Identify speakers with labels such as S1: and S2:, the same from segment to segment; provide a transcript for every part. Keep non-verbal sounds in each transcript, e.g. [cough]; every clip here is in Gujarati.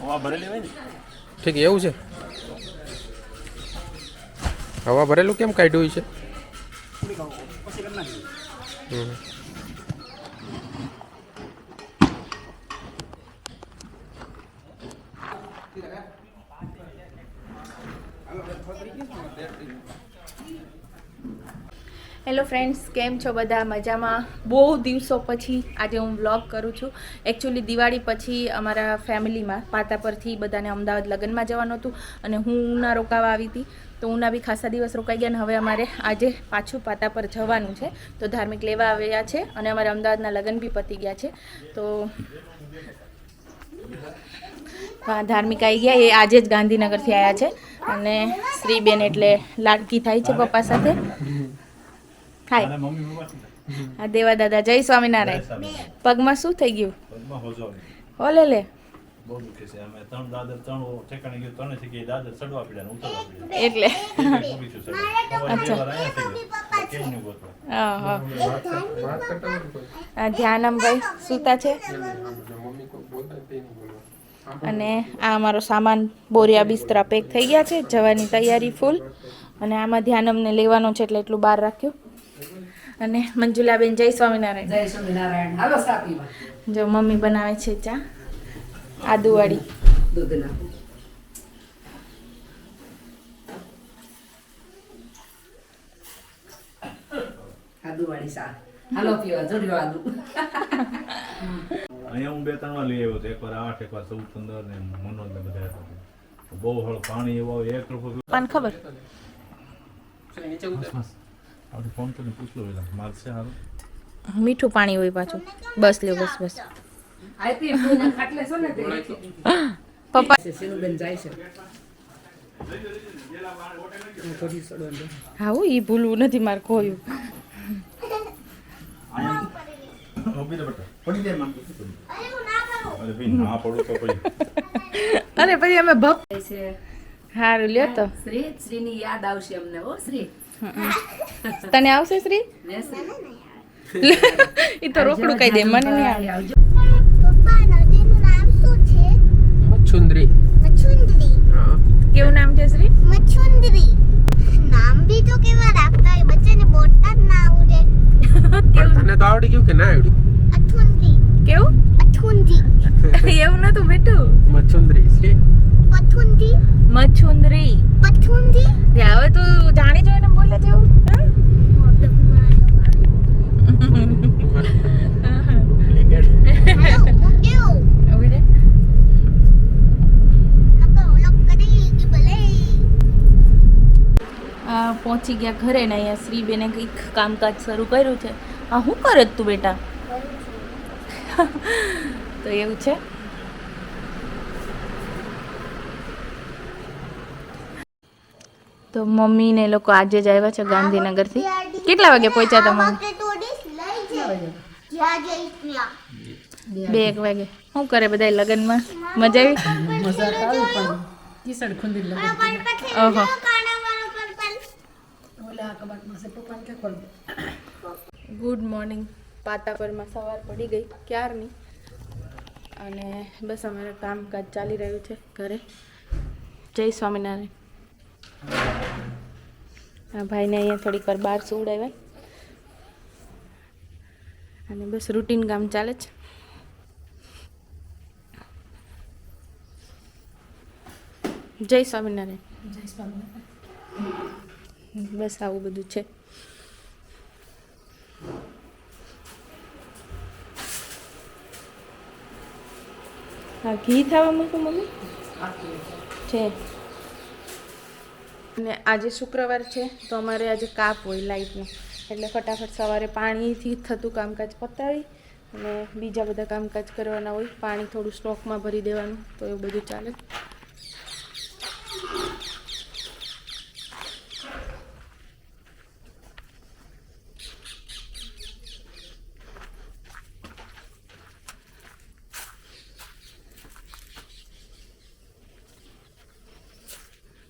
S1: હવા ભરેલી હોય ને?
S2: ઠીક એવું છે? હવા ભરેલું કેમ કાઢ્યું છે? હમ.
S3: હેલો ફ્રેન્ડ્સ, કેમ છો બધા? મજામાં? બહુ દિવસો પછી આજે હું વ્લોગ કરું છું. એકચ્યુઅલી દિવાળી પછી અમારા ફેમિલીમાં પાતા પરથી બધાને અમદાવાદ લગ્નમાં જવાનું હતું અને હું ઉના રોકાવા આવી હતી. તો ઉના બી ખાસા દિવસ રોકાઈ ગયા અને હવે અમારે આજે પાછું પાતા પર જવાનું છે. તો ધાર્મિક લેવા આવ્યા છે અને અમારે અમદાવાદના લગ્ન બી પતી ગયા છે. તો ધાર્મિક આવી ગયા. એ આજે જ ગાંધીનગરથી આવ્યા છે. અને શ્રીબેન એટલે લાડકી થાય છે પપ્પા સાથે. હાય હા દેવા દાદા જય સ્વામિનારાયણ. પગમાં શું થઈ ગયું?
S1: પગમાં હોજો
S3: ઓલે લે. એટલે. આ ધ્યાનમભાઈ સૂતા છે. અને આ અમારો સામાન બોરિયા બિસ્તરા પેક થઈ ગયા છે. જવાની તૈયારી ફૂલ. અને આમાં ધ્યાનમ ને લેવાનો છે એટલે એટલું બહાર રાખ્યું. અને મંજુલાબેન જય સ્વામિનારાયણ.
S4: જય સ્વામિનારાયણ. હાલો સાપીમાં
S3: જો મમ્મી બનાવે છે ચા. આદુવાળી
S4: દૂધના આદુવાળી સા. હાલો પીવા જોડ્યો આદુ.
S1: અહીંયા હું બે ત્રણ વાર લઈ આવ્યો હતો એકવાર આઠ એકવાર ચૌદ પંદર ને મનોજ ને બધા બહુ હળ પાણી એવો એક રૂપિયો
S3: પણ ખબર?
S2: નીચે ઉતર.
S1: આપણે ફોન કરીને પૂછલો એટલે મારશે હારું.
S3: મીઠું પાણી હોય પાછું. બસ લ્યો બસ બસ. પપ્પા. હા હો એ ભૂલવું નથી મારે
S1: કરું? અરે પછી.
S3: અમે ભક્ત.
S4: છે
S3: સારું લ્યો તો.
S4: શ્રી શ્રીની યાદ આવશે અમને ઓ શ્રી.
S3: તને આવશે શ્રી? એ તો રોકડું કહી દે મને નહીં આવે
S4: આવજો
S5: પપ્પા નામ શું છે મચુંદરી
S3: કેવું નામ છે શ્રી?
S5: મચુંદરી નામ બી તો કેવા રાખતા હોય બચ્ચાને બોલતા જ ના આવડે.
S2: પણ તને તો આવડી ગયું કે ના આવડ્યું
S5: અઠુંદી
S3: કેવું?
S5: અઠુંદી.
S3: એવું નતું બેટું
S2: મચ્છુંદરી છે
S5: પથુંદી
S3: મચ્છુંદરી.
S5: પથુંદી
S3: તે હવે તું જાણી જોઈને બોલે છે પહોંચી ગયા ઘરે ને અહીંયા શ્રીબેને કંઈક કામકાજ શરૂ કર્યું છે. આ શું કરે તું બેટા? તો એવું છે. તો મમ્મી ને લોકો આજે જ આવ્યા છે ગાંધીનગરથી. કેટલા વાગે પહોંચ્યા
S5: ત્યાં
S3: બે એક વાગે. શું કરે બધા લગ્નમાં? મજા આવી? ઓહો. Good morning. પાતાપરમાં સવાર પડી ગઈ ક્યારની? અને બસ અમારે કામકાજ ચાલી રહ્યું છે ઘરે. જય સ્વામિનારાયણ. આ ભાઈને અહીંયા થોડીક વાર બહાર સુવડાવ્યા. અને બસ રૂટીન કામ ચાલે છે. જય સ્વામિનારાયણ.
S4: જય સ્વામિનારાયણ
S3: બસ આવું બધું છે. હા ઘી થવા મૂકું મમ્મી? છે. અને આજે શુક્રવાર છે, તો અમારે આજે કાપ હોય લાઇટનો એટલે ફટાફટ સવારે પાણીથી થતું કામકાજ પતાવી અને બીજા બધા કામકાજ કરવાના હોય. પાણી થોડું સ્ટોકમાં ભરી દેવાનું, તો એવું બધું ચાલે.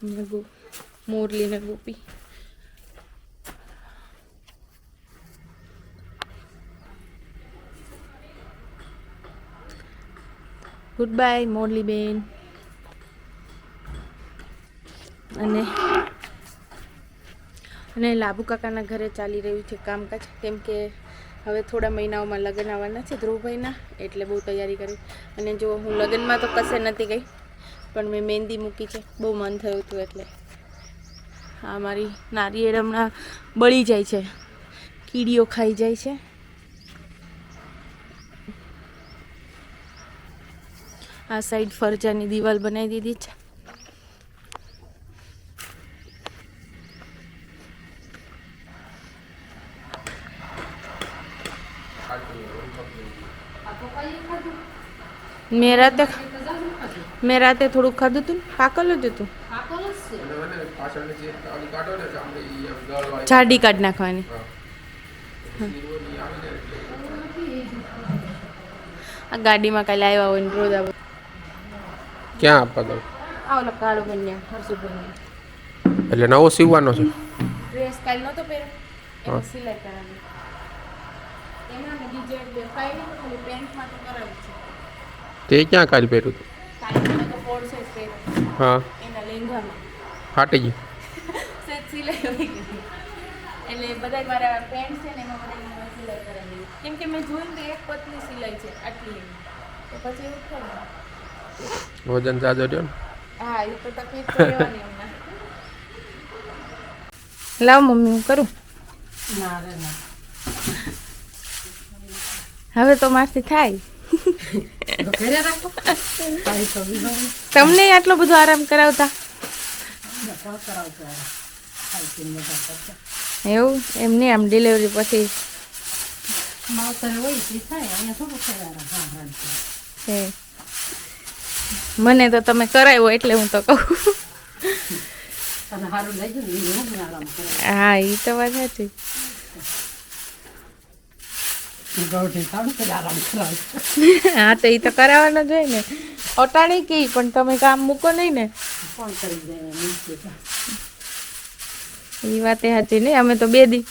S3: ને ગો- મોરલી ને ગોપી ગુડ બાય મોરલી બેન અને અને લાભુ કાકાના ઘરે ચાલી રહ્યું છે કામકાજ. કેમ કે હવે થોડા મહિનાઓમાં લગ્ન આવવાના છે ધ્રુવભાઈના, એટલે બહુ તૈયારી કરી. અને જો હું લગ્નમાં તો કશે નથી ગઈ, પણ મેં મહેંદી મૂકી છે. બહુ મન થયું હતું એટલે. આ મારી નારિયેળ હમણાં બળી જાય છે. કીડીઓ ખાઈ જાય છે. આ સાઈડ ફરજાની દિવાલ બનાવી દીધી છે. મેં રાતે મેં રાતે ખાધું હતું પાકલ જ હતું. જાડી કાઢ નાખવાની. આ ગાડીમાં કાલે આવ્યા હોય ને રોજ આવો.
S2: ક્યાં આપવા દઉં?
S3: આવો કાળો બન્યા હરસુ બન્યા.
S2: એટલે નવો સીવવાનો છે?
S3: ડ્રેસ કાલ નહોતો પહેર્યો. સિલાઈ કરાવી. એમાં ડિઝાઇન દેખાય નહીં ખાલી પેન્ટમાં તો કરાવી છે.
S2: તે ક્યાં કાલ પહેર્યું હતું હા.
S3: એના
S2: ફાટી ગયું. [laughs]
S3: એટલે બધા મારા પેન્ટ છે ને એમાં બધા સિલાઈ કરાવી કેમ કે મેં જોયું એક પતલી સિલાઈ છે આટલી તો પછી એવું થાય.
S2: વજન રહ્યો ને.
S3: હા એ તો તકલીફ તો રહેવાની લાવ મમ્મી હું કરું?
S4: ના રે ના.
S3: હવે તો મારથી થાય. [laughs] તમને આટલો બધો આરામ કરાવતા? એવું? એમ નહીં આમ ડિલિવરી પછી મને તો તમે કરાવ્યો એટલે હું તો કહું.
S4: હું
S3: એ તો વાત સાચી
S4: ગૌઠી સારું છે આરામ કરાવે
S3: હા તો એ તો કરાવવાનો જ હોય ને. અટાણી કી પણ તમે કામ મૂકો નહીં ને.
S4: એ કરી દે નીચે તો.
S3: એ સાચી નહીં અમે તો બે દી.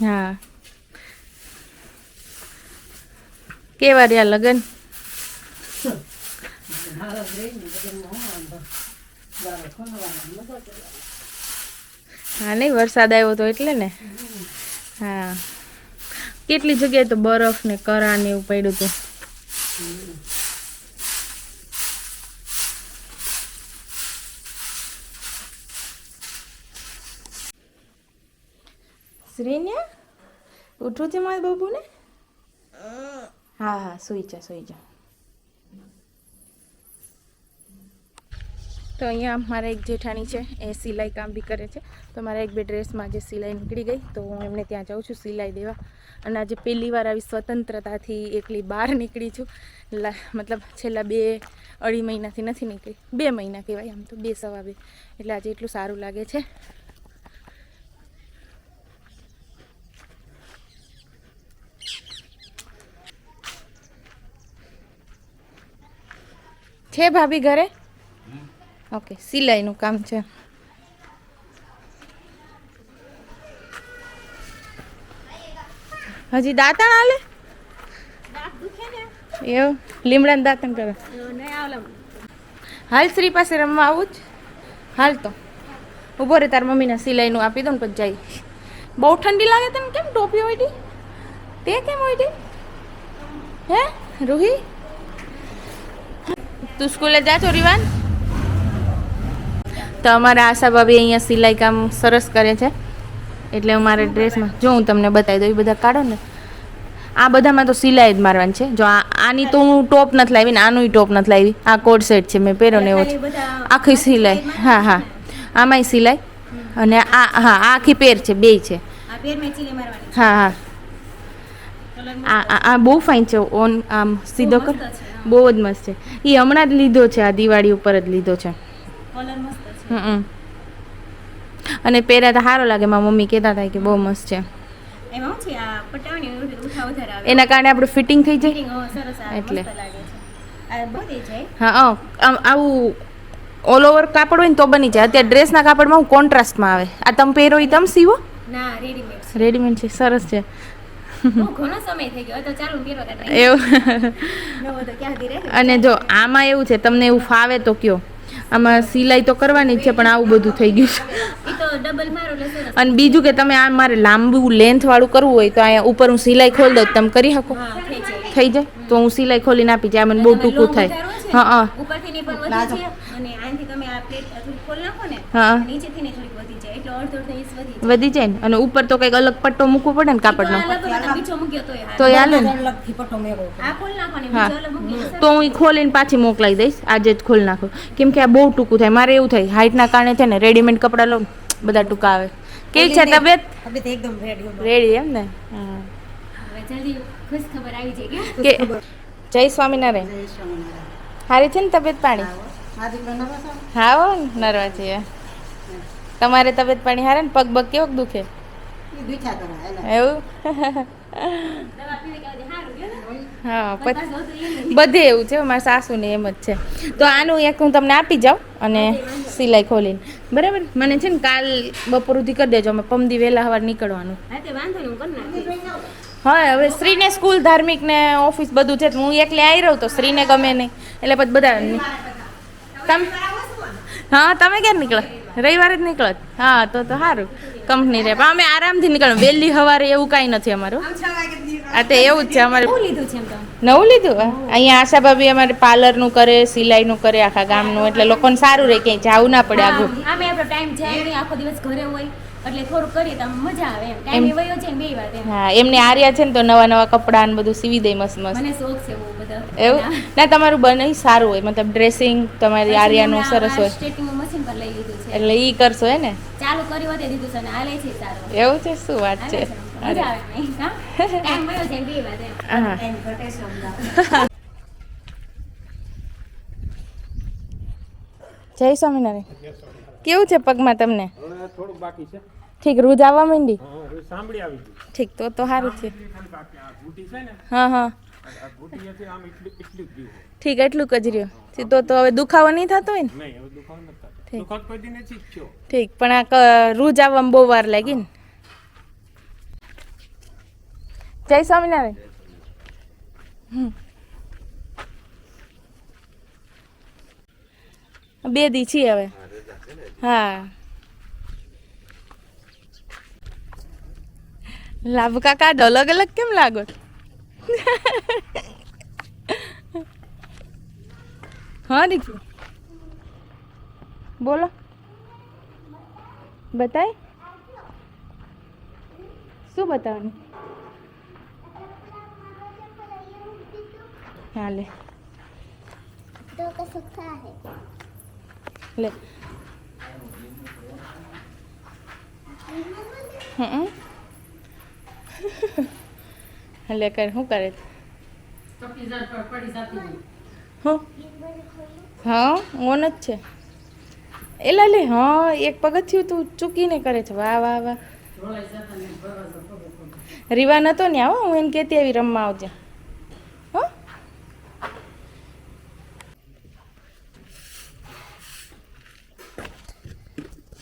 S3: હા. કેવા રહ્યા લગન
S4: હારા જ રહી ને બધામાં હું
S3: નહીં વરસાદ આવ્યો તો એટલે ને? હા. કેટલી જગ્યાએ તો બરફ ને કરા ને એવું પડ્યું હતું. શ્રીન્યા ઉઠું છે મારા બાબુને? હા હા સુઈ જા સુઈ જા. તો અહીંયા મારા એક જેઠાણી છે, એ સિલાઈ કામ બી કરે છે. તો મારા એક બે ડ્રેસમાં જે સિલાઈ નીકળી ગઈ, તો હું એમને ત્યાં જાઉં છું સિલાઈ દેવા. અને આજે પહેલી વાર આવી સ્વતંત્રતાથી એકલી બહાર નીકળી છું. મતલબ છેલ્લા બે અઢી મહિનાથી નથી નીકળી, બે મહિના કહેવાય આમ તો, બે સવા બે. એટલે આજે એટલું સારું લાગે છે. છે ભાભી ઘરે? ઓકે, સિલાઈનું કામ છે. હજી દાંતણ આલે એવું? લીમડાને દાંતણ કરે. હાલ શ્રી પાસે રમવા આવું જ? હાલ તો. ઊભો રે તાર મમ્મીને સિલાઈનું આપી દઉં ને પછી જાય. બહુ ઠંડી લાગે તને કેમ ટોપી હોય તે કેમ હોય હે, રૂહી? તું સ્કૂલે જા છો રીવાન. તો અમારા આશા ભાભી અહીંયા સિલાઈ કામ સરસ કરે છે. એટલે અમારે ડ્રેસમાં જો હું તમને બતાવી દઉં, એ બધા કાઢો ને. આ બધામાં તો સિલાઈ જ મારવાની છે. જો આની તો હું ટોપ નથી લાવી ને આનું ટોપ નથી લાવી. આ કોડ સેટ છે, મેં પહેર્યો ને એવો છે આખી સિલાઈ. હા હા. આમાંય સિલાઈ. અને આ હા, આ આખી પેર છે, બેય છે. હા હા. આ આ- બહુ ફાઇન છે, ઓન આમ સીધો કર. બહુ જ મસ્ત છે. એ હમણાં જ લીધો છે, આ દિવાળી ઉપર જ લીધો છે. હમ અને પહેર્યા તો સારો લાગે મારા મમ્મી કહેતા હતા કે બહુ મસ્ત છે. એના કારણે આપણું ફિટિંગ થઈ જાય? એટલે. હા આવું ઓલ ઓવર કાપડ હોય ને તો બની જાય. અત્યારે ડ્રેસના કાપડમાં હું કોન્ટ્રાસ્ટમાં આવે. આ તમે પહેરો એ તમે સીવો?
S6: રેડીમેડ
S3: છે. સરસ છે. એવું. અને જો આમાં એવું છે તમને એવું ફાવે તો કયો. આમાં સિલાઈ તો કરવાની જ છે પણ આવું બધું થઈ ગયું છે. અને બીજું કે તમે આ મારે લાંબુ લેન્થ વાળું કરવું હોય તો અહીંયા ઉપર હું સિલાઈ ખોલી દઉં તમે કરી શકો.
S6: થઈ જાય.
S3: તો હું સિલાઈ ખોલીને આપી જાય મને બહુ ટૂંકું થાય. હા હા.
S6: ઉપરથી ને પણ વધી છે અને આનાથી તમે આ પ્લેટ થોડી ખોલ નાખો ને
S3: હા.
S6: વધી જાય
S3: ને અને ઉપર તો કંઈક અલગ પટ્ટો મૂકવો પડે ને કાપડનો
S6: તો
S3: એ હાલે ને
S6: તો
S3: હું ખોલીને પાછી મોકલાવી દઈશ આજે જ ખોલી નાખું કેમ કે આ બહુ ટૂંકું થાય મારે એવું થાય હાઇટના કારણે છે ને રેડીમેડ કપડાં લઉં બધા ટૂંકા આવે કેવી છે તબિયત
S4: એકદમ રેડી
S3: એમ ને
S6: કે
S3: જય સ્વામિનારાયણ સારી છે ને તબિયત પાણી હો નરવા છીએ તમારે તબિયત પાણી હારે ને પગ બગ કેવો દુખે? એવું? હા બધે એવું છે મારા સાસુને એમ જ છે. તો આનું એક હું તમને આપી જાઉં અને સિલાઈ ખોલીને. બરાબર? મને છે ને કાલ બપોર સુધી કરી દેજો અમે પમદી વહેલા સવાર નીકળવાનું.
S6: હા
S3: હવે શ્રીને સ્કૂલ ધાર્મિક ને ઓફિસ બધું છે તો હું એકલી આવી રહું તો શ્રીને ગમે નહીં. એટલે પછી બધા તમ હા તમે ક્યારે નીકળો? રવિવારે જ નીકળત હા તો તો સારું. કંપની રે. પણ અમે આરામથી નીકળો વહેલી સવારે એવું કાંઈ નથી અમારું. આ તો એવું જ છે અમારે. નવું લીધું અહીંયા આશા ભાભી અમારે પાર્લરનું કરે સિલાઈનું કરે આખા ગામનું. એટલે લોકોને સારું રહે ક્યાંય જવું ના પડે આગું.
S6: હા, આમે આપણો ટાઈમ જાય આખો દિવસ ઘરે હોય. એટલે થોડું કરીએ તો મજા આવે એમ. ટાઈમ એવો છે ને બે વાત એમ.
S3: હા એમને આર્યા છે ને તો નવા નવા કપડાં ને બધું સીવી દે મસ્ત મસ્ત
S6: મને શોખ છે બહુ બધો.
S3: એવું? ના. તમારું બને સારું હોય. મતલબ ડ્રેસિંગ તમારી આર્યાનું સરસ હોય.
S6: સ્ટેટિંગ મશીન પર લઈ લીધું છે.
S3: એટલે ઈ કરશો હે ને?
S6: ચાલુ કર્યું હતું દીધું છે ને આ લઈ છે સારું.
S3: એવું છે? શું વાત છે?
S6: છે. મજા આવે ટાઈમ વયો જાય બે વાત એમ.
S3: હા.
S4: એમ ઘટે
S3: જય સ્વામિનારાયણ. કેવું છે પગમાં તમને?
S7: થોડુંક બાકી છે.
S3: ઠીક રૂજ આવવા માંડી?
S7: સાંભળી આવી
S3: ઠીક તો તો સારું છે. હા હા. ઠીક એટલું જ રહ્યું. તો તો હવે દુખાવો નહીં થતો હોય ને? ઠીક. પણ આ રૂજ આવવામાં બહુ વાર લાગી ને. જય સ્વામિનારાયણ. હમ. બે દી છીએ હવે. હા. લાભ કાકા અલગ અલગ કેમ લાગો હા દીકરી. બોલો. બતાય. શું બતાવવાનું? હા લે. લે. હમ. લે કર શું કરે? છે? હું. હા ઓન જ છે. એલા લે. હા એક પગથિયું તું ચૂકીને કરે છે. વાહ વાહ વાહ. રીવા નતો ને આવો હું એને કહેતી આવી રમવા આવજે. હો.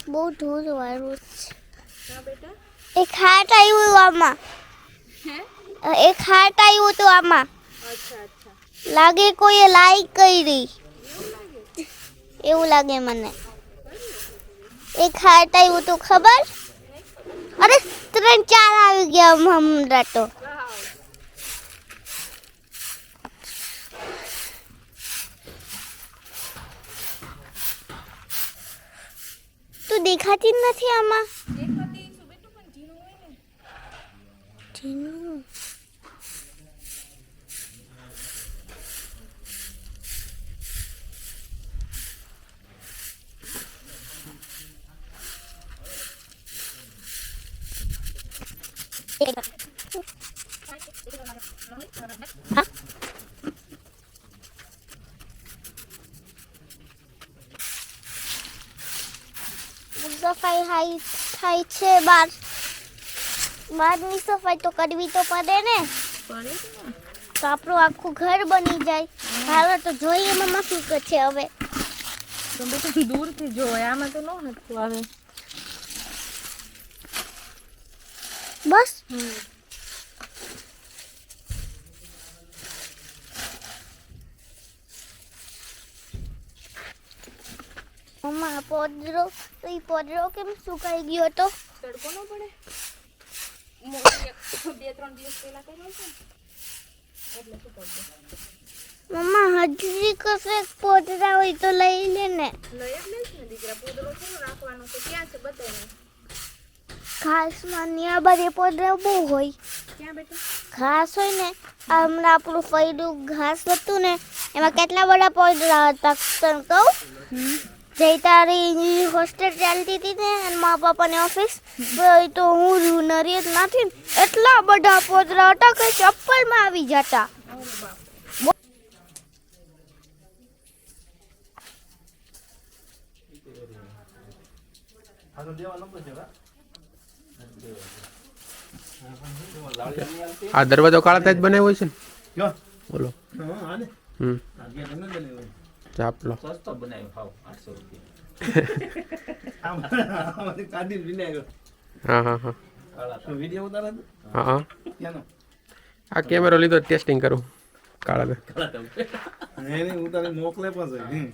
S5: બહુ ધૂળ વાળું છે. એક હાર્ટ આવ્યું આમાં. એક હાર્ટ આવ્યું હતું આમાં. લાગે કોઈએ લાઈક કરી. એવું લાગે મને. એક હાર્ટ આવ્યું હતું ખબર? અરે ત્રણ ચાર આવી ગયા હમણાં તો. તું દેખાતી જ નથી આમાં. ઝીણું. સફાઈ હાઈ થાય છે બાર બહારની સફાઈ તો કરવી તો પડે ને. તો આપણું આખું ઘર બની જાય. હવે તો જોઈએ મમ્મા શું કે છે હવે.
S3: તો બધું દૂરથી જોવે આમાં તો ન હતું આવે.
S5: બસ. મમ્મા પોદરો તો એ પોદરો કેમ સુકાઈ ગયો હતો
S3: તડકો ન પડે? બે ત્રણ દિવસ પહેલા કર્યો છે એટલે શું કરજો
S5: મમ્મા હજી કશે પોદરા હોય તો લઈ લે ને
S3: લઈ જ લઈશ ને દીકરા પોદરો છે રાખવાનો છે ક્યાં છે બતાવીને
S5: ઘાસમાં ને બધે પોદરા બહુ હોય
S3: ક્યાં બેટા
S5: ઘાસ હોય ને હમણાં આપણું ફૈડું ઘાસ હતું ને એમાં કેટલા બધા પોદરા હતા તને કહું જઈ તારી હોસ્ટેલ ચાલતી હતી ને અને મા ને ઓફિસ તો હું રૂનરી જ નથી ને એટલા બધા પોતરા હતા કે ચપ્પલમાં આવી જતા.
S8: આ દરવાજો કાળા જ બનાવ્યો છે ને? બોલો. હમ. ચાપલો
S1: સસ્તો બનાવ્યો ભાવ આઠસો રૂપિયા. કાઢીને વિનાયક
S8: હા. હા હા
S1: વીડિયો ઉતારે?
S8: હા હા. આ કેમેરો લીધો ટેસ્ટિંગ કરું. કાળા
S1: એને ઉતારે મોકલે પણ.